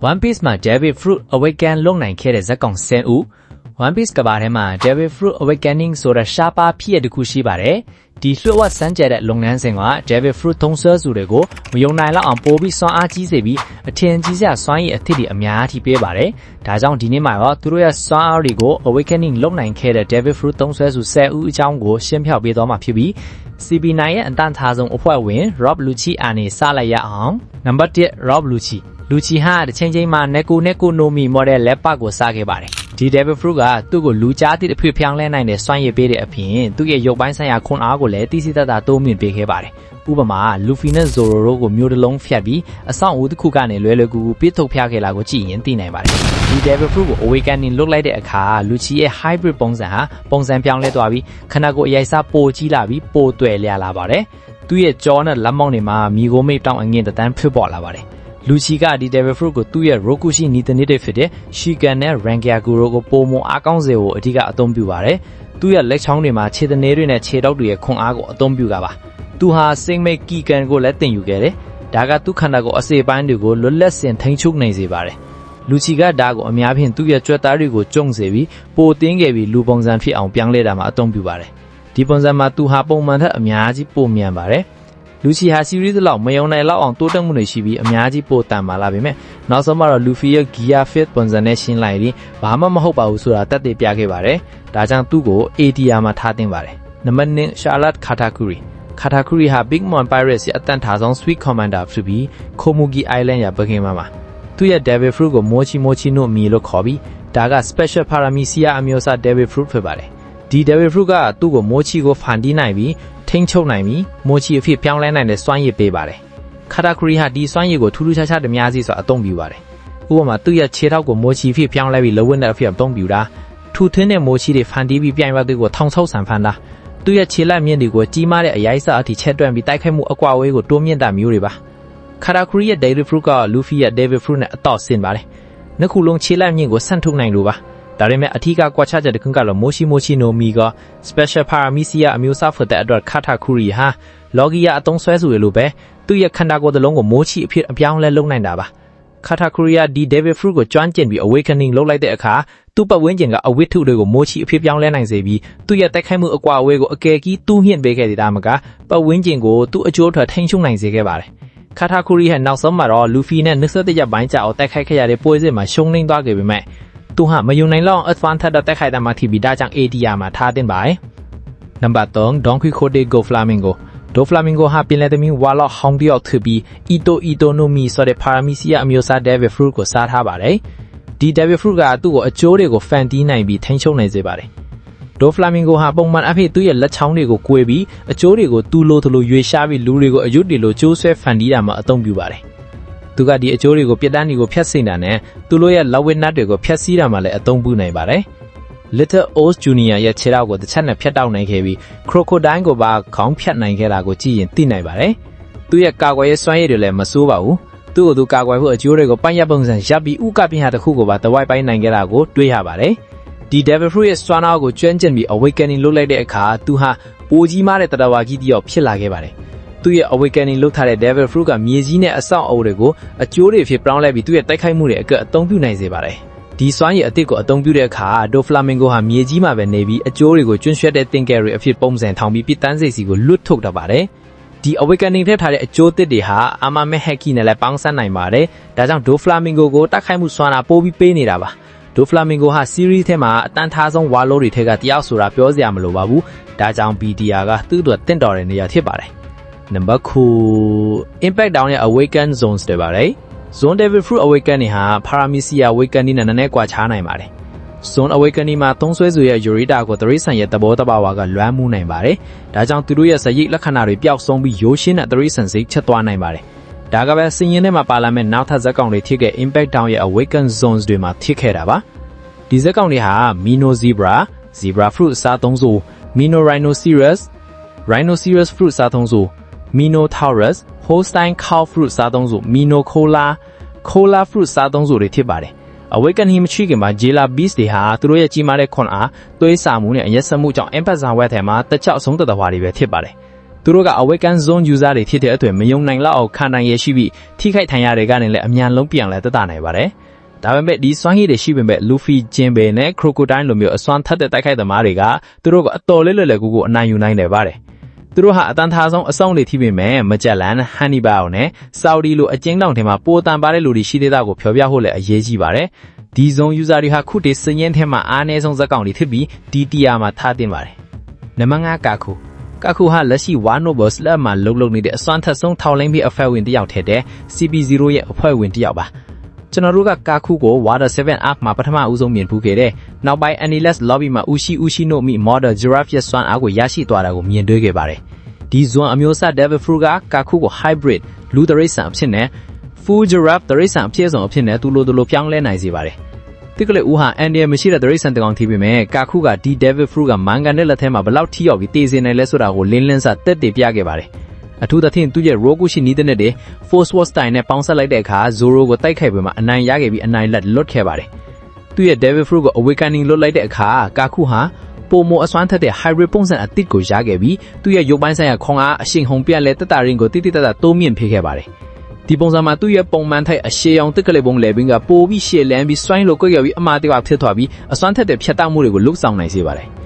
One Piece မှာ Devil Fruit Awaken လုပ်နိုင်ခဲ့တဲ့ဇာတ်ကောင်10ဦး One Piece ကဘာထဲမှာ Devil Fruit Awakening ဆိုတဲ့ရှားပါဖြစ်ရတစ်ခုရှိပါတယ်ဒီလွှတ်ဝတ်စမ်းကြတဲ့လုပ်ငန်းစဉ်က Devil Fruit သုံးဆွဲစုတွေကိုမယုံနိုင်လောက်အောင်ပိုးပြီးစွမ်းအားကြီးစေပြီးအထင်ကြီးစရာစွမ်းရည်အသစ်တွေအများကြီးပေးပါတယ်ဒါကြောင့်ဒီနေ့မှာတော့သူတို့ရဲ့စွမ်းအားတွေကို Awakening လုပ်နိုင်ခဲ့တဲ့ Devil Fruit သုံးဆွဲစု10ဦးအကြောင်းကိုရှင်းပြပေးသွားမှာဖြစ်ပြီး CB9 ရဲ့အတန်ထားဆုံးအဖွဲ့ဝင် Rob Lucci အနေစလိုက်ရအောင်နံပါတ်1 Rob Lucci လူချီဟာတစ်ချိန်ချိန်မှာနေကိုနေကိုနိုမီမော်ဒယ်လက်ပတ်ကိုစားခဲ့ပါတယ်ဒီ Devil Fruit ကသူ့ကိုလူကြားသည့်အဖြစ်ဖြောင်းလဲနိုင်တဲ့စွမ်းရည်ပေးတဲ့အပြင်သူ့ရဲ့ရုပ်ပိုင်းဆိုင်ရာခွန်အားကိုလည်းတိစီတတ်တာတိုးမြင့်ပေးခဲ့ပါတယ်ဥပမာလူဖီနဲ့ဇိုရိုတို့ကိုမျိုးတစ်လုံးဖြတ်ပြီးအဆောင်အဦတစ်ခုကနေလွယ်လွယ်ကူကူပြစ်ထုတ်ဖျားခဲ့လာကိုကြည့်ရင်သိနိုင်ပါတယ်ဒီ Devil Fruit ကို Awakening လုတ်လိုက်တဲ့အခါလူချီရဲ့ Hybrid ပုံစံဟာပုံစံပြောင်းလဲသွားပြီးခန္ဓာကိုယ်အရိုက်စားပိုကြီးလာပြီးပိုတွယ်လျလာပါတယ်သူ့ရဲ့ကြောနဲ့လက်မောင်းတွေမှာမိโกမိတ်တောင်းအငင်တန်းဖြစ်ပေါ်လာပါတယ် လူချီကဒီ Devil Fruit ကိုသူ့ရဲ့ Rokushi နီတနေတဲ့ဖြစ်တဲ့ Shikan နဲ့ Rankyaku တို့ကိုပုံမအားကောင်းစေဖို့အဓိကအသုံးပြုပါတယ်။သူ့ရဲ့လက်ချောင်းတွေမှာခြေတနေတွေနဲ့ခြေတောက်တွေရဲ့ခွန်အားကိုအသုံးပြုတာပါ။သူဟာစိတ်မိတ်ကီကန်ကိုလည်းတင်ယူခဲ့တယ်။ဒါကသူ့ခန္ဓာကိုယ်အစိပ်ပိုင်းတွေကိုလွတ်လပ်စင်ထိန်းချုပ်နိုင်စေပါတယ်။လူချီကဒါကိုအများဖြင့်သူ့ရဲ့ကြွက်သားတွေကိုကျုံစေပြီးပိုတင်းခဲ့ပြီးလူပုံစံဖြစ်အောင်ပြောင်းလဲတာမှာအသုံးပြုပါတယ်။ဒီပုံစံမှာသူဟာပုံမှန်ထက်အများကြီးပိုမြန်ပါတယ်။ လူချီဟာစီရီးစ်လောက်မယုံနိုင်လောက်အောင်တိုးတက်မှုတွေရှိပြီးအများကြီးပိုတန်ပါလာပေမဲ့နောက်ဆုံးမှာတော့လူဖီရဲ့ Gear Fit ပုံစံနဲ့ရှင်းလိုက်ပြီးဘာမှမဟုတ်ပါဘူးဆိုတာတက်တည်ပြခဲ့ပါတယ်။ဒါကြောင့်သူ့ကို ATR မှာထားတင်ပါတယ်။နံပါတ်1 Charlotte Katakuri Katakuri ဟာ Big Mom Pirates ရဲ့အတန်ထားဆုံး Sweet Commander ဖြစ်ပြီး Komugi Island ရဲ့ဘဂင်မှာမှာသူ့ရဲ့ Devil Fruit ကို Mochi Mochi နို့မီလို့ခေါ်ပြီးဒါက Special Paramecia အမျိုးအစား Devil Fruit ဖြစ်ပါတယ်။ဒီ Devil Fruit ကသူ့ကို Mochi ကိုဖန်တီးနိုင်ပြီး ထိန်းချုပ်နိုင်ပြီးမိုချီအဖြစ်ပြောင်းလဲနိုင်တဲ့စွမ်းရည်ပေးပါတယ်။ခါတာခရီဟာဒီစွမ်းရည်ကိုထူးထူးခြားခြားတများစီစွာအသုံးပြုပါတယ်။ဥပမာသူ့ရဲ့ခြေထောက်ကိုမိုချီအဖြစ်ပြောင်းလဲပြီးလဝက်နဲ့အဖြစ်အသုံးပြုတာထူထင်းတဲ့မိုချီတွေဖန်တီးပြီးပြိုင်ဘက်တွေကိုထောင်ဆောက်ဆန်ဖန်တာသူ့ရဲ့ခြေလက်မြင့်တွေကိုကြီးမားတဲ့အရိုက်စအထိချက်တွန့်ပြီးတိုက်ခိုက်မှုအကွာအဝေးကိုတိုးမြင့်တာမျိုးတွေပါ။ခါတာခရီရဲ့ David Fruit ကလူဖီရဲ့ David Fruit နဲ့အတော့ဆင်ပါတယ်။နှစ်ခုလုံးခြေလက်မြင့်ကိုဆန့်ထုတ်နိုင်လို့ပါ။ ဒါပေမဲ့အထီးကကွာခြားချက်တစ်ခုကတော့မိုရှိမိုရှိနိုမီက special paramecia အမျိုးအစားဖွယ်တဲ့အတွက်ခါထာခူရီဟာလော်ဂီယာအသုံးဆွဲစုရလို့ပဲသူ့ရဲ့ခန္ဓာကိုယ်တစ်လုံးကိုမိုးချီအဖြစ်အပြောင်းလဲလုပ်နိုင်တာပါခါထာခူရီယာဒီ David Fruit ကိုကျွမ်းကျင်ပြီး awakening လုပ်လိုက်တဲ့အခါသူ့ပတ်ဝန်းကျင်ကအဝိထုတွေကိုမိုးချီအဖြစ်ပြောင်းလဲနိုင်စေပြီးသူ့ရဲ့တိုက်ခိုက်မှုအကွာအဝေးကိုအကယ်ကြီးတူးမြင့်ပေးခဲ့တဲ့ဒါမှကပတ်ဝန်းကျင်ကိုသူ့အကျိုးထွက်ထိန်းချုပ်နိုင်စေခဲ့ပါတယ်ခါထာခူရီရဲ့နောက်ဆုံးမှာတော့လူဖီနဲ့နစ်ဆက်တဲ့ရပ်ပိုင်းကြအောင်တိုက်ခိုက်ခဲ့ရတဲ့ပွဲစဉ်မှာရှုံးနိမ့်သွားခဲ့ပေမဲ့ သူဟာမယုံနိုင်လောက် advanced တက်ခိုက်တာမှထိပြီးဒါကြောင့် ATR မှာထားတင်ပါတယ်နံပါတ်3 Don Quixote Go Flamingo ဒိုဖလာမင်ဂိုဟာပင်လယ်သမီးဝါလော့ဟောင်းတယောက်ဖြစ်ပြီးအီတိုအီတိုနိုမီဆိုတဲ့ပါရာမီစီယာအမျိုးအစား Devil Fruit ကိုစားထားပါတယ်။ဒီ Devil Fruit ကသူ့ကိုအကျိုးတွေကိုဖန်တီးနိုင်ပြီးထိန်းချုပ်နိုင်စေပါတယ်။ဒိုဖလာမင်ဂိုဟာပုံမှန်အဖြစ်သူ့ရဲ့လက်ချောင်းတွေကိုကွေပြီးအကျိုးတွေကိုတူလို့ထလို့ရွေရှားပြီးလူတွေကိုအယွတ်တွေလိုကျိုးဆွဲဖန်တီးတာမှာအသုံးပြုပါတယ်။ သူကဒီအကျိုးတွေကိုပြစ်တန်းတွေကိုဖျက်ဆီးတာနဲ့သူတို့ရဲ့လက်ဝဲနတ်တွေကိုဖျက်ဆီးတာမှလည်းအသုံးပြုနိုင်ပါတယ်။ Little Oz Junior ရဲ့ခြေထောက်ကိုတစ်ချက်နဲ့ဖျက်တောက်နိုင်ခဲ့ပြီး Crocodile ကိုပါခေါင်းဖြတ်နိုင်ခဲ့တာကိုကြည့်ရင်သိနိုင်ပါတယ်။သူ့ရဲ့ကာကွယ်ရေးစွမ်းရည်တွေလည်းမဆိုးပါဘူး။သူ့ကိုသူကာကွယ်ဖို့အကျိုးတွေကိုပိုင်းရပုံစံရပ်ပြီးဥကပင်ဟာတစ်ခုကိုပါတဝိုက်ပိုင်းနိုင်ခဲ့တာကိုတွေ့ရပါတယ်။ဒီ Devil Fruit ရဲ့စွမ်းအားကိုကျွမ်းကျင်ပြီး awakening လုပ်လိုက်တဲ့အခါသူဟာပိုကြီးမားတဲ့တတဝါကြီးတယောက်ဖြစ်လာခဲ့ပါတယ်။ သူ့ရဲ့ awakening လုပ်ထားတဲ့ devil fruit ကမြေကြီးနဲ့အဆောက်အအုံတွေကိုအကျိုးတွေဖြစ်ပြောင်းလဲပြီးသူ့ရဲ့တိုက်ခိုက်မှုတွေအကအသုံးပြုနိုင်စေပါတယ်။ဒီစွမ်းရည်အသစ်ကိုအသုံးပြုတဲ့အခါဒိုဖလာမင်ဂိုဟာမြေကြီးမှာပဲနေပြီးအကျိုးတွေကိုကျွန်းရွှက်တဲ့တင်ကယ်တွေအဖြစ်ပုံစံထောင်ပြီးပြတန်းစိတ်စီကိုလွတ်ထုတ်တတ်ပါတယ်။ဒီ awakening ထည့်ထားတဲ့အကျိုးသစ်တွေဟာအာမမဲဟက်ကီနဲ့လည်းပေါင်းစပ်နိုင်ပါတယ်။ဒါကြောင့်ဒိုဖလာမင်ဂိုကိုတိုက်ခိုက်မှုစွမ်းအားပိုးပြီးပေးနေတာပါ။ဒိုဖလာမင်ဂိုဟာ series ထဲမှာအတန်းထားဆုံးဝါလိုတွေထက်ကတယောက်ဆိုတာပြောစရာမလိုပါဘူး။ဒါကြောင့် BDR ကသူ့အတွက်တင့်တော်တဲ့နေရာဖြစ်ပါတယ် နံပါတ်9 impact down ရဲ့ awaken zones တွေပါတယ် zone devil fruit awaken တွေဟာ paramecia awaken နဲ့နည်းနည်းကွာခြားနိုင်ပါတယ် zone awaken မှာသုံးဆွဲစုရဲ့ urita ကိုသရိษံရဲ့သဘောတဘာဝကလွမ်းမှုနိုင်ပါတယ်ဒါကြောင့်သူတို့ရဲ့ဇယိလက္ခဏာတွေပျောက်ဆုံးပြီးရိုးရှင်းတဲ့သရိษံစိတ်ချက်သွားနိုင်ပါတယ်ဒါကပဲစင်ရင်ထဲမှာပါလာမဲ့နောက်ထပ်ဇက်ကောင်တွေဖြစ်ခဲ့ impact down ရဲ့ awaken zones တွေမှာဖြစ်ခဲ့တာပါဒီဇက်ကောင်တွေဟာ mino zebra zebra fruit စားသုံးစု mino rhinoceros rhinoceros fruit စားသုံးစု Minotaurus, Holstein cow fruit စားသုံးစု Minocola, Cola fruit စားသုံးစုတွေဖြစ်ပါတယ်။ Awaken ဟိမရှိခင်မှာ Jela beast တွေဟာသူတို့ရဲ့ကြီးမားတဲ့ခွန်အားသွေးစာမှုနဲ့အရက်စမှုကြောင့် Empathy ဝက်ထဲမှာတကြောက်ဆုံးတတဝါတွေပဲဖြစ်ပါတယ်။သူသူတို့က awaken zone user တွေဖြစ်တဲ့အတွက်မယုံနိုင်လောက်အောင်ခံနိုင်ရရှိပြီးထိခိုက်ထိုင်ရတွေကနေလည်းအမြန်လုံးပြန်လဲတက်တာနိုင်ပါတယ်ဒါပေမဲ့ဒီစွမ်းရည်တွေရှိပေမဲ့ Luffy, Jinbe နဲ့ Crocodile လိုမျိုးအစွမ်းထက်တဲ့တိုက်ခိုက်သမားတွေကသူတို့ကအတော်လေးလွယ်လွယ်ကူကူအနိုင်ယူနိုင်တယ်ပါတယ် သူတို့ဟာအတန်ထားဆုံးအဆောင်တွေထိပေမဲ့မကြက်လန်ဟန်နီဘာနဲ့ဆော်ဒီလိုအကျဉ်းတောင်ထဲမှာပိုတန်ပါတဲ့လူတွေရှိသေးတာကိုဖျော်ပြဖို့လည်းအရေးကြီးပါတယ်ဒီ zone user တွေဟာခုတည်းစည်ရင်ထဲမှာအားနည်းဆုံးဇက်ကောင်တွေဖြစ်ပြီးဒီတီယာမှာထားတင်ပါတယ်နံပါတ်5ကာခုကာခုဟာလက်ရှိ One Noble Slab မှာလုံလုံနေတဲ့အစွမ်းထက်ဆုံးထောက်လိုင်းပြီးအဖွဲ့ဝင်တစ်ယောက်ထက်တဲ့ CP0 ရဲ့အဖွဲ့ဝင်တစ်ယောက်ပါ ကျွန်တော်တို့ကကာခုကို Water 7 Arc မှာပထမဦးဆုံးမြင်ဖူးခဲ့တဲ့နောက်ပိုင်း Anilus Lobby မှာ Ushi Ushi no Mi Model Giraffe ရဲ့စွမ်းအားကိုရရှိသွားတာကိုမြင်တွေ့ခဲ့ပါတယ်ဒီ zone အမျိုးအစား Devil Fruit ကကာခုကို hybrid လူတရိษံအဖြစ်နဲ့ Full Giraffe တရိษံအဖြစ်ဆုံးအဖြစ်နဲ့သူလိုသူလိုပြောင်းလဲနိုင်စေပါတယ်တိကလေးဦးဟာအန်ဒီယမရှိတဲ့တရိษံတကောင်ထီပေမဲ့ကာခုကဒီ Devil Fruit ကမန်ကန်တဲ့လက်ထဲမှာဘလောက်ထိရောက်ပြီးတည်စေနိုင်လဲဆိုတာကိုလင်းလင်းစာတက်တည်ပြခဲ့ပါတယ် အထူးသဖြင့်သူ့ရဲ့ Rokushi နီးတဲ့နဲ့ Force War Style နဲ့ပေါင်းစပ်လိုက်တဲ့အခါ Zoro ကိုတိုက်ခိုက်ပြီးမှအနိုင်ရခဲ့ပြီးအနိုင်လက်လွတ်ခဲ့ပါတယ်။သူ့ရဲ့ Devil Fruit ကို Awakening လွတ်လိုက်တဲ့အခါကာခုဟာပိုမိုအစွမ်းထက်တဲ့ Hybrid ပုံစံအသစ်ကိုရခဲ့ပြီးသူ့ရဲ့ရုပ်ပိုင်းဆိုင်ရာခွန်အားအရှိန်ဟုန်ပြက်လဲတက်တာရင်းကိုတိတိတတ်တာတိုးမြင့်ဖေးခဲ့ပါတယ်။ဒီပုံစံမှာသူ့ရဲ့ပုံမှန်ထိုက်အရှေအောင်တက်ကလေးပုံလေပင်ကပိုပြီးရှေ့လန်းပြီးစွိုင်းလို့ကြွက်ပြီးအမှားတကဖြစ်သွားပြီးအစွမ်းထက်တဲ့ဖြတ်တောက်မှုတွေကိုလှုပ်ဆောင်နိုင်စေပါတယ်။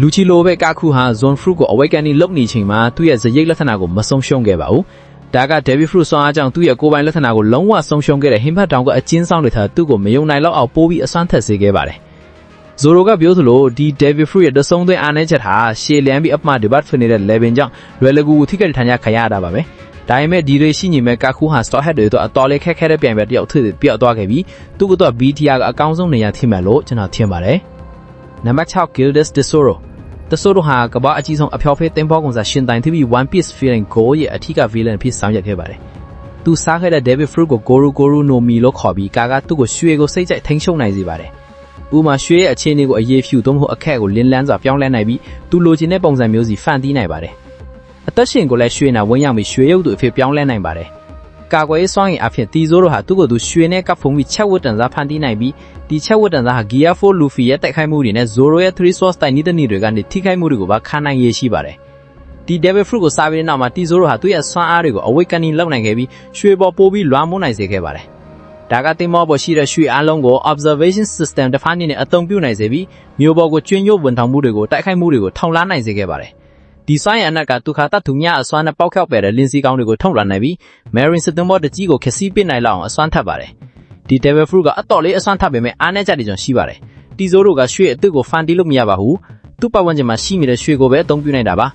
လူချီလိုပဲကာခုဟာ zone fruit ကို awakening လုပ်နေချိန်မှာသူ့ရဲ့ဇရိတ်လက္ခဏာကိုမဆုံးရှုံးခဲ့ပါဘူး။ဒါက Devi fruit ဆွမ်းအားကြောင့်သူ့ရဲ့ကိုယ်ပိုင်လက္ခဏာကိုလုံးဝဆုံးရှုံးခဲ့တဲ့ဟင်ဖတ်တောင်ကအကျဉ်းဆောင်တွေထားသူ့ကိုမယုံနိုင်လောက်အောင်ပိုးပြီးအစွမ်းထက်စေခဲ့ပါတယ်။ Zoro ကပြောသလိုဒီ Devi fruit ရဲ့တဆုံးသွင်းအားနည်းချက်ဟာရှေလျန်ပြီးအမှား debate ဖြစ်နေတဲ့ level ကြောင့်လွယ်လကူထိခိုက်ထန်ရခရရတာပါပဲ။ဒါပေမဲ့ဒီတွေရှိနေမဲ့ကာခုဟာ stock head တွေတော့အတော်လေးခက်ခဲတဲ့ပြိုင်ပွဲတယောက်ထွေပြောက်သွားခဲ့ပြီးသူ့ကတော့ BTR ကအကောင်းဆုံးနေရာထိမှန်လို့ကျွန်တော်ထင်ပါတယ်။ နံပါတ်6 Gildas Tesoro တဆိုးတို့ဟာကမ္ဘာအကြီးဆုံးအဖျော်ဖေးတင်ပေါကုန်စာရှင်တိုင် TV One Piece Feeling Go ရဲ့အထူးက villain ဖြစ်ဆောင်ရွက်ခဲ့ပါတယ်။သူစားခဲ့တဲ့ David Fruit ကို Goro Goro no Mi လို့ခေါ်ပြီးကာကသူ့ကိုရွှေကိုစိတ်ကြိုက်ထိန်းချုပ်နိုင်စေပါတယ်။ဥမာရွှေရဲ့အခြေအနေကိုအရေးဖြူသို့မဟုတ်အခက်ကိုလင်းလန်းစွာပြောင်းလဲနိုင်ပြီးသူလိုချင်တဲ့ပုံစံမျိုးစီဖန်တီးနိုင်ပါတယ်။အသက်ရှင်ကိုလည်းရွှေနာဝင်းရောက်ပြီးရွှေရုပ်သူအဖြစ်ပြောင်းလဲနိုင်ပါတယ်။ ကာကွယ်ရေးစွမ်းရည်အဖြစ်တီဇိုးတို့ဟာသူ့ကိုယ်သူရွှေနဲ့ကပ်ဖုံပြီးချက်ဝတ်တန်စားဖန်တီးနိုင်ပြီးဒီချက်ဝတ်တန်စားဟာ Gear 4 Luffy ရဲ့တိုက်ခိုက်မှုတွေနဲ့ Zoro ရဲ့3 Source တိုင်နီးတဲ့နေတွေကနေထိခိုက်မှုတွေကိုပါခံနိုင်ရရှိပါတယ်ဒီ Devil Fruit ကိုစားပြီးတဲ့နောက်မှာတီဇိုးတို့ဟာသူ့ရဲ့စွမ်းအားတွေကို Awakening လုပ်နိုင်ခဲ့ပြီးရွှေပေါ်ပိုးပြီးလွှမ်းမိုးနိုင်စေခဲ့ပါတယ်ဒါကတင်မောပေါ်ရှိတဲ့ရွှေအားလုံးကို observation system တစ်ဖက်နဲ့အသုံးပြုနိုင်စေပြီးမျိုးပေါ်ကိုကျွင်းညွတ်ဝန်ထောင်မှုတွေကိုတိုက်ခိုက်မှုတွေကိုထောင်လာနိုင်စေခဲ့ပါတယ် ဒီစွမ်းရည်အနက်ကဒုက္ခတသူများအစွမ်းနဲ့ပေါက်ခောက်ပယ်တဲ့လင်းစီကောင်းတွေကိုထုတ်လာနိုင်ပြီး Marine စစ်သွင်းဘောတကြီးကိုခစီးပစ်နိုင်လောက်အောင်အစွမ်းထပ်ပါတယ်ဒီ Devil Fruit ကအတော်လေးအစွမ်းထပ်ပေမဲ့အားနည်းချက်တွေကြောင့်ရှိပါတယ်တီဇိုးတို့ကရွှေအစ်စ်ကိုဖန်တီးလို့မရပါဘူးသူ့ပတ်ဝန်းကျင်မှာရှိနေတဲ့ရွှေကိုပဲအသုံးပြုနိုင်တာပါ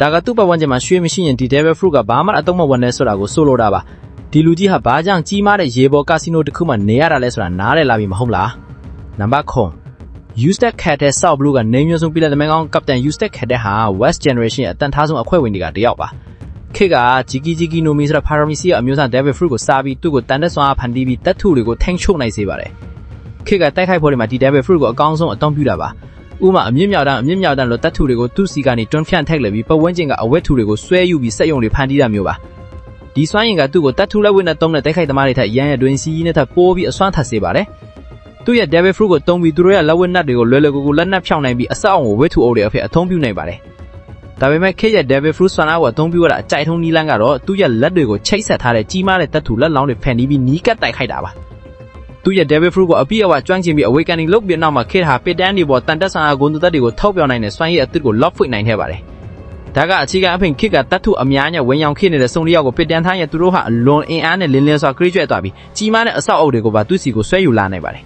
ဒါကသူ့ပတ်ဝန်းကျင်မှာရွှေမရှိရင်ဒီ Devil Fruit ကဘာမှအသုံးမဝင်နဲ့ဆိုတာကိုဆိုလိုတာပါဒီလူကြီးဟာဘာကြောင့်ကြီးမားတဲ့ရေပေါ်ကာစီနိုတစ်ခုမှနေရတာလဲဆိုတာနားလည်လာပြီမဟုတ်လားနံပါတ်9 Ustek Cadet South Blue ကနေမျိုးစုံပြည်လက်သမန်ကောင်းကပတန် Ustek Cadet ဟာ West Generation ရဲ့အတန်ထားဆုံးအဖွဲ့ဝင်တွေကတယောက်ပါခေတ်ကဂျီကီဂျီကီနိုမီဆိုတဲ့ Paramisi ရဲ့အမျိုးအစား Devil Fruit ကိုစားပြီးသူ့ကိုတန်တက်စွာဖန်တီးပြီးတပ်ထုတွေကိုထိန်းချုပ်နိုင်စေပါတယ်ခေတ်ကတိုက်ခိုက်ဖို့တွေမှာဒီ Devil Fruit ကိုအကောင်းဆုံးအသုံးပြုတာပါဥမာအမြင့်မြောက်တန်းအမြင့်မြောက်တန်းလို့တပ်ထုတွေကိုသူ့စီကနေတွန်းဖြန့်ထိုက်လေပြီးပတ်ဝန်းကျင်ကအဝတ်ထုတွေကိုဆွဲယူပြီးစက်ယုံတွေဖန်တီးတာမျိုးပါဒီစွမ်းရင်ကသူ့ကိုတပ်ထုလက်ဝတ်နဲ့တုံးတဲ့တိုက်ခိုက်သမားတွေထက်ရန်ရတွင်စီးနဲ့ထပ်ပိုးပြီးအစွမ်းထပ်စေပါတယ် သူ့ရဲ့ Devil Fruit ကိုတုံးပြီးသူတို့ရဲ့လက်ဝတ်နတ်တွေကိုလွယ်လွယ်ကူကူလက်နက်ဖြောင်းနိုင်ပြီးအဆောက်အုံကိုဝိထုအုပ်တွေအဖြစ်အသုံးပြုနိုင်ပါတယ်။ဒါပေမဲ့ခေရဲ့ Devil Fruit ဆွမ်းအားကိုအသုံးပြုရတာအကြိုက်ထုံးနီးလန်းကတော့သူ့ရဲ့လက်တွေကိုချိတ်ဆက်ထားတဲ့ကြီးမားတဲ့တပ်ထူလက်လောင်းတွေဖန်တီးပြီးနီးကပ်တိုက်ခိုက်တာပါ။သူ့ရဲ့ Devil Fruit ကိုအပြည့်အဝကျွမ်းကျင်ပြီး Awakening လုပ်ပြီးနောက်မှာခေဟာပစ်တန်းတွေပေါ်တန်တက်ဆန်အားဂုဏ်သက်တွေကိုထောက်ပြောင်းနိုင်တဲ့စွမ်းရည်အသစ်ကို lock ဖွင့်နိုင်ခဲ့ပါတယ်။ဒါကအခြေခံအဖြစ်ခေကတတ်ထုအများနဲ့ဝင်ရောင်ခေနေတဲ့စုံလျောက်ကိုပစ်တန်းထားရင်သူတို့ဟာအလွန်အင်အားနဲ့လင်းလင်းစွာခရီးကျွဲသွားပြီးကြီးမားတဲ့အဆောက်အုပ်တွေကိုပါသူ့စီကိုဆွဲယူလာနိုင်ပါတယ်။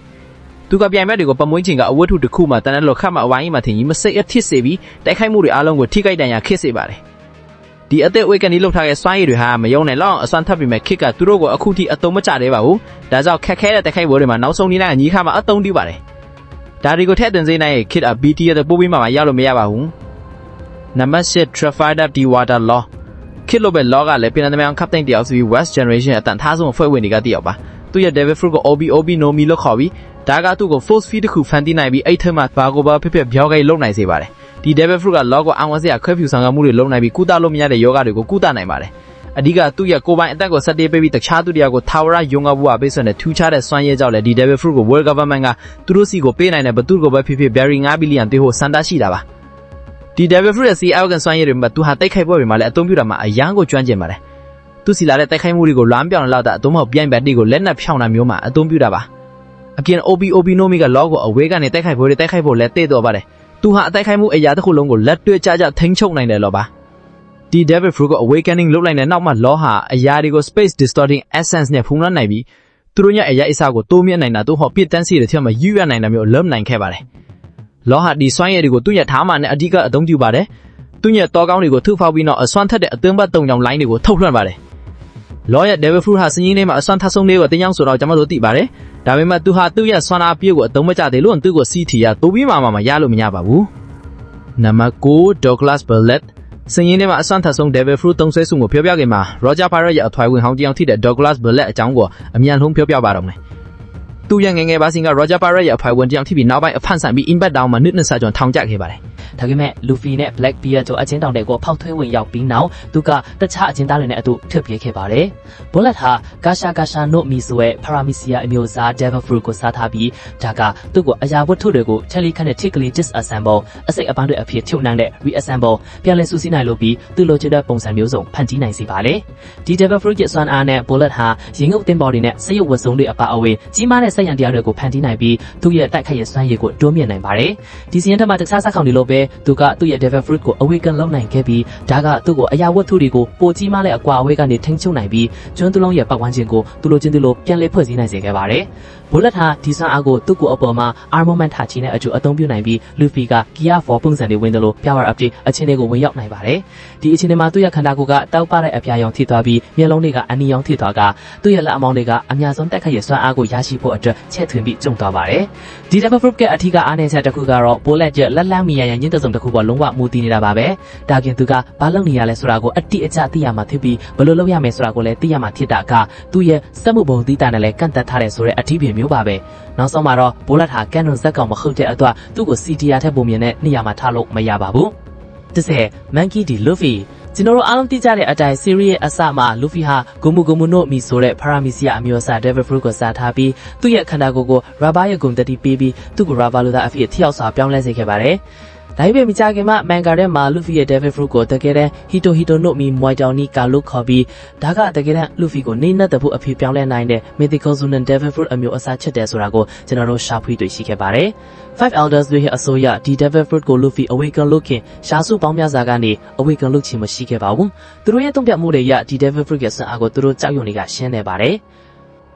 သူကပြိုင်ဘက်တွေကိုပမွှင်းချင်ကအဝတ်ထုတစ်ခုမှတန်းတဲ့လောခတ်မှအဝိုင်းမှာထင်ကြီးမစိတ်အဖြစ်စေပြီးတိုက်ခိုက်မှုတွေအားလုံးကိုထိခိုက်ဒဏ်ရာခစ်စေပါတယ်ဒီအသက်ဝေကန်ဒီလောက်ထားတဲ့စွမ်းရည်တွေဟာမယုံနိုင်လောက်အစွမ်းထပ်ပြီးမဲ့ခစ်ကသူတို့ကိုအခုထိအတုံးမချသေးပါဘူးဒါကြောင့်ခက်ခဲတဲ့တိုက်ခိုက်ပွဲတွေမှာနောက်ဆုံးနည်းလမ်းအညီခါမှာအတုံးတီးပါတယ်ဒါတွေကိုထည့်သွင်းစေနိုင်ခစ်အ BT ရဲ့ပိုးပြီးမှမရလို့မရပါဘူးနံပါတ်7 Trafalgar Deepwater Law ခစ်လို့ပဲ law ကလည်းပြည်နယ်သမန်ကပ်တိန်တယောက်ဆိုပြီး West Generation အတန်ထားဆုံးအဖွဲ့ဝင်တွေကတယောက်ပါသူရဲ့ Devil Fruit ကို OB OB no mi လို့ခေါ်ပြီး ဒါကသူ့ကို force feed တစ်ခုဖန်တီးနိုင်ပြီးအဲ့ထက်မှဘာကိုဘာဖြစ်ဖြစ်ပြောင်းကိတ်လုံနိုင်စေပါတယ်ဒီ devil fruit က log ကိုအောင်ဝစရာခွဲဖြူဆောင်ကမှုတွေလုံနိုင်ပြီးကုသလို့မရတဲ့ယောဂတွေကိုကုသနိုင်ပါတယ်အဓိကသူ့ရဲ့ကိုယ်ပိုင်အသက်ကိုစက်တေးပေးပြီးတခြားသူတရားကိုထာဝရယုံငါဘူးအပေးစွမ်းတဲ့ထူးခြားတဲ့စွမ်းရည်ကြောင့်လည်းဒီ devil fruit ကို world government ကသူတို့စီကိုပေးနိုင်တဲ့ဘသူကိုပဲဖြစ်ဖြစ် berry 9 billion တေးဖို့စံတာရှိတာပါဒီ Devil Fruit ရဲ့ C Arrogant စွမ်းရည်တွေမှာသူဟာတိုက်ခိုက်ပွဲတွေမှာလည်းအသုံးပြုတာမှာအရန်ကိုကျွမ်းကျင်ပါတယ်သူစီလာတဲ့တိုက်ခိုက်မှုတွေကိုလွမ်းပြောင်းလောက်တာအသုံးမဟုတ်ပြိုင်ဘက်တွေကိုလက်နက်ဖြောင်းတာမျိုးမှာအသုံးပြုတာပါ အပြင် OB OB Nomi ကလောကိုအဝေးကနေတိုက်ခိုက်ပွဲတွေတိုက်ခိုက်ဖို့လည်းတည်တော်ပါတယ်သူဟာအတိုက်ခိုက်မှုအရာတစ်ခုလုံးကိုလက်တွေ့ကြကြထိန်းချုပ်နိုင်တယ်လို့ပါဒီ Devil Fruit ကို awakening လုပ်လိုက်တဲ့နောက်မှာလောဟာအရာတွေကို space distorting essence နဲ့ဖုံးလွှမ်းနိုင်ပြီးသူတို့ရဲ့အရာအစားကိုတိုးမြင့်နိုင်တာတို့ဟောပြစ်တန်းစီတဲ့ထက်မှယူရနိုင်တာမျိုးလုံးနိုင်ခဲ့ပါတယ်လောဟာဒီစွမ်းရည်တွေကိုသူ့ရဲ့ထားမှနဲ့အဓိကအသုံးပြုပါတယ်သူ့ရဲ့တောကောင်းတွေကိုထုဖောက်ပြီးတော့အစွမ်းထက်တဲ့အသွင်ဘတ်တုံကြောင် line တွေကိုထုတ်လွှင့်ပါတယ် လောရဲ့ Devil Fruit ဟာစင်းကြီးလေးမှာအစွမ်းထပ်ဆုံးလေးကိုတင်းကြောင်ဆိုတော့ကျွန်တော်တို့သိပါတယ်ဒါပေမဲ့သူဟာသူ့ရဲ့စွမ်းအားပြည့်ကိုအသုံးမကျသေးလို့သူ့ကိုစီးထီရတိုးပြီးမှမှမရလို့မရပါဘူးနံပါတ်9 Douglas Bullet စင်ရင်ထဲမှာအစွမ်းထပ်ဆုံး Devil Fruit သုံးဆွဲစုကိုပြောပြခဲ့မှာ Roger Pirate ရဲ့အထွိုက်ဝင်ဟောင်းတယောက်ထိတဲ့ Douglas Bullet အကြောင်းကိုအမြန်ဆုံးပြောပြပါတော့မယ်။သူ့ရဲ့ငယ်ငယ်ပါစဉ်က Roger Pirate ရဲ့အဖွိုက်ဝင်တယောက်ထိပြီးနောက်ပိုင်းအဖန်ဆန်ပြီး Impact Down မှာနှစ်နှစ်ဆကျော်ထောင်ကျခဲ့ပါတယ် ဒါပေမဲ့လူဖီနဲ့ Blackbeard တို့အချင်းတောင်တွေကိုဖောက်ထွင်းဝင်ရောက်ပြီးနောက်သူကတခြားအချင်းသားတွေနဲ့အတူထွက်ပြေးခဲ့ပါတယ်။ Bullet ဟာ Gasha Gasha no Mi ဆိုတဲ့ Paramecia အမျိုးအစား Devil Fruit ကိုစားထားပြီးဒါကသူ့ကိုအရာဝတ္ထုတွေကို telekinetically disassemble အစိတ်အပိုင်းတွေအဖြစ်ထုတ်နိုင်တဲ့ reassemble ပြန်လည်စုစည်းနိုင်လို့ပြီးသူ့လိုချင်တဲ့ပုံစံမျိုးစုံဖန်တီးနိုင်စေပါတယ်။ဒီ Devil Fruit ရဲ့စွမ်းအားနဲ့ Bullet ဟာရင်ငုပ်တင်ပေါ်တွေနဲ့စက်ရုပ်ဝတ်စုံတွေအပါအဝင်ကြီးမားတဲ့စက်ရံတရားတွေကိုဖန်တီးနိုင်ပြီးသူ့ရဲ့တိုက်ခိုက်ရစွမ်းရည်ကိုတိုးမြင့်နိုင်ပါတယ်။ဒီစီရင်ထက်မှာတခြားစက်ကောင်တွေလိုပဲသူကသူ့ရဲ့ Devil Fruit ကို awaken လုပ်နိုင်ခဲ့ပြီးဒါကသူ့ကိုအရာဝတ္ထုတွေကိုပိုကြီးမားတဲ့အကွာအဝေးကနေထိန်းချုပ်နိုင်ပြီးကျွန်းသူလုံးရဲ့ပတ်ဝန်းကျင်ကိုသူလိုချင်သူလိုပြန်လည်ဖွဲ့စည်းနိုင်စေခဲ့ပါတယ်။ Bullet ဟာဒီစွမ်းအားကိုသူ့ကိုအပေါ်မှာ armament ထားချင်တဲ့အကျိုးအသုံးပြုနိုင်ပြီး Luffy က Gear 4ပုံစံတွေဝင်တယ်လို့ power up တွေအချင်းတွေကိုဝင်ရောက်နိုင်ပါတယ်။ဒီအချင်းတွေမှာသူ့ရဲ့ခန္ဓာကိုယ်ကတောက်ပတဲ့အပြာရောင်ထိသွားပြီးမျက်လုံးတွေကအနီရောင်ထိသွားကသူ့ရဲ့လက်အမောင်းတွေကအများဆုံးတက်ခတ်ရစွမ်းအားကိုရရှိဖို့အတွက်ချက်ထွင်ပြီးကျုံသွားပါတယ်။ဒီ Devil Fruit ကအထူးကအားနည်းချက်တစ်ခုကတော့ Bullet ရဲ့လက်လန်းမီရရန်ညှင်းတဲ့စုံတစ်ခုပေါ်လုံးဝမူတည်နေတာပါပဲ။ဒါပြင်သူကဘာလုပ်နေရလဲဆိုတာကိုအတိအကျသိရမှာဖြစ်ပြီးဘယ်လိုလုပ်ရမယ်ဆိုတာကိုလည်းသိရမှာဖြစ်တာကသူ့ရဲ့စက်မှုပုံသီးတာနဲ့လည်းကန့်သက်ထားတဲ့ဆိုတဲ့အထီးပြင်မျိုးပါပဲ။နောက်ဆုံးမှာတော့ Bullet ဟာကန်နွန်ဇက်ကောင်မဟုတ်တဲ့အတွက်သူ့ကို CTR ထက်ပုံမြင်တဲ့နေရာမှာထားလို့မရပါဘူး။တစ်ဆယ် Monkey D Luffy ကျွန်တော်တို့အားလုံးသိကြတဲ့အတိုင်း series ရဲ့အစမှာ Luffy ဟာဂုံမူဂုံမူနို့မီဆိုတဲ့ Paramecia အမျိုးအစား Devil Fruit ကိုစားထားပြီးသူ့ရဲ့ခန္ဓာကိုယ်ကို Rubber ရဲ့ဂုံတတိပေးပြီးသူ့ကို Rubber လို့သာအဖြစ်ထိရောက်စွာပြောင်းလဲစေခဲ့ပါတယ်။ ဒါပေမဲ့မကြခင်မှာမန်ကာထဲမှာ Luffy ရဲ့ Devil Fruit ကိုတကယ်တမ်း Hito Hito no Mi Muay Thai ni ကာလို့ခေါ်ပြီးဒါကတကယ်တမ်း Luffy ကိုနေနဲ့တဖို့အဖြစ်ပြောင်းလဲနိုင်တဲ့ Mythical Zunan Devil Fruit အမျိုးအစားချက်တယ်ဆိုတာကိုကျွန်တော်တို့ရှာဖွေတွေ့ရှိခဲ့ပါတယ်။ Five Elders တွေရဲ့အစိုးရဒီ Devil Fruit ကို Luffy awaken လုပ်ခင်ရှားစုပေါင်းများစွာကနေ awaken လုပ်ချင်မရှိခဲ့ပါဘူး။သူတို့ရဲ့တုံ့ပြန်မှုတွေရဒီ Devil Fruit ရဲ့စွမ်းအားကိုသူတို့ကြောက်ရွံ့နေတာရှင်းနေပါတယ်။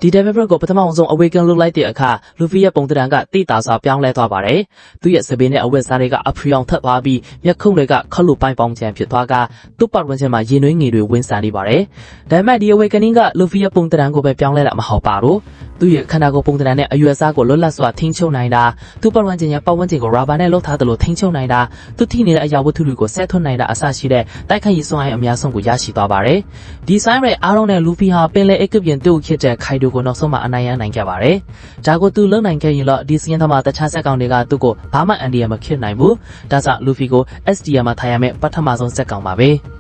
ဒီ Devil Fruit ကိုပထမအောင်ဆုံး awaken လုပ်လိုက်တဲ့အခါ Luffy ရဲ့ပုံသဏ္ဍာန်ကတိတာစွာပြောင်းလဲသွားပါတယ်။သူ့ရဲ့စပင်းနဲ့အဝတ်စားတွေကအဖျောင်ထက်သွားပြီးမျက်ခုံးတွေကခက်လို့ပိုင်းပေါင်းချမ်းဖြစ်သွားကသူ့ပတ်ဝန်းကျင်မှာရင်နှွေးငယ်တွေဝင်စားနေပါတယ်။ဒါပေမဲ့ဒီ awakening က Luffy ရဲ့ပုံသဏ္ဍာန်ကိုပဲပြောင်းလဲတာမဟုတ်ပါဘူး။သူ့ရဲ့ခန္ဓာကိုယ်ပုံသဏ္ဍာန်နဲ့အရွယ်စားကိုလွတ်လပ်စွာထိန်းချုပ်နိုင်တာသူ့ပတ်ဝန်းကျင်ရဲ့ပတ်ဝန်းကျင်ကို rubber နဲ့လှုပ်ထားတယ်လို့ထိန်းချုပ်နိုင်တာသူထိနေတဲ့အရာဝတ္ထုတွေကိုဆက်ထွန်းနိုင်တာအစရှိတဲ့တိုက်ခိုက်ရေးစွမ်းအားအများဆုံးကိုရရှိသွားပါတယ်။ဒီဆိုင်ရဲ့အားလုံးနဲ့ Luffy ဟာပင်လယ်အကပြင်တူဖြစ်တဲ့ Kaido ကိုနောက်ဆုံးမှအနိုင်ရနိုင်ခဲ့ပါတယ်။ဒါကိုသူလုံနိုင်ခဲ့ရင်တော့ဒီစီးရင်သမားတခြားဆက်ကောင်တွေကသူ့ကိုဘာမှအန်ဒီယာမဖြစ်နိုင်ဘူး။ဒါကြောင့် Luffy ကို SDR မှာထားရမယ့်ပထမဆုံးဆက်ကောင်ပါပဲ။